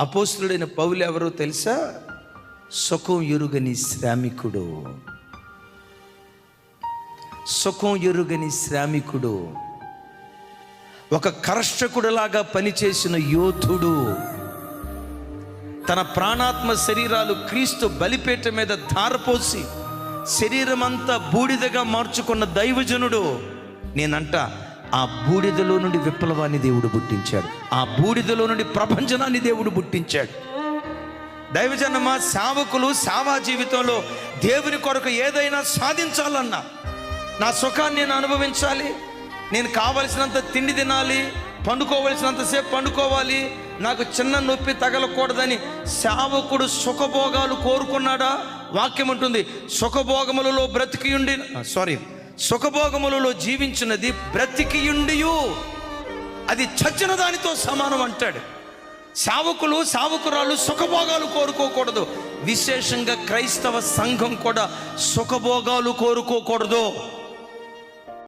అపోస్తుడైన పౌలు ఎవరో తెలుసా? సుఖం ఎరుగని శ్రామికుడు. సుఖం ఎరుగని శ్రామికుడు. ఒక కర్షకుడులాగా పనిచేసిన యోధుడు. తన ప్రాణాత్మ శరీరాలు క్రీస్తు బలిపేట మీద ధారపోసి శరీరం అంతా బూడిదగా మార్చుకున్న దైవజనుడు. నేనంట ఆ బూడిదలో నుండి విప్లవాన్ని దేవుడు పుట్టించాడు. ఆ బూడిదలో నుండి ప్రపంచనాన్ని దేవుడు పుట్టించాడు. దైవజనమ సేవకులు సేవా జీవితంలో దేవుని కొరకు ఏదైనా సాధించాలన్నా నా సుఖాన్ని నేను అనుభవించాలి. నేను కావలసినంత తిండి తినాలి పండుకోవలసినంతసేపు పండుకోవాలి. నాకు చిన్న నొప్పి తగలకూడదని సేవకుడు సుఖభోగాలు కోరుకున్నాడా? వాక్యం ఉంటుంది సుఖభోగములలో బ్రతికియుండి సారీ సుఖభోగములలో జీవించినది బ్రతికియుండియు. అది చచ్చిన దానితో సమానం అంటాడు. సావకులు సావకురాలు సుఖభోగాలు కోరుకోకూడదు. విశేషంగా క్రైస్తవ సంఘం కూడా సుఖభోగాలు కోరుకోకూడదు.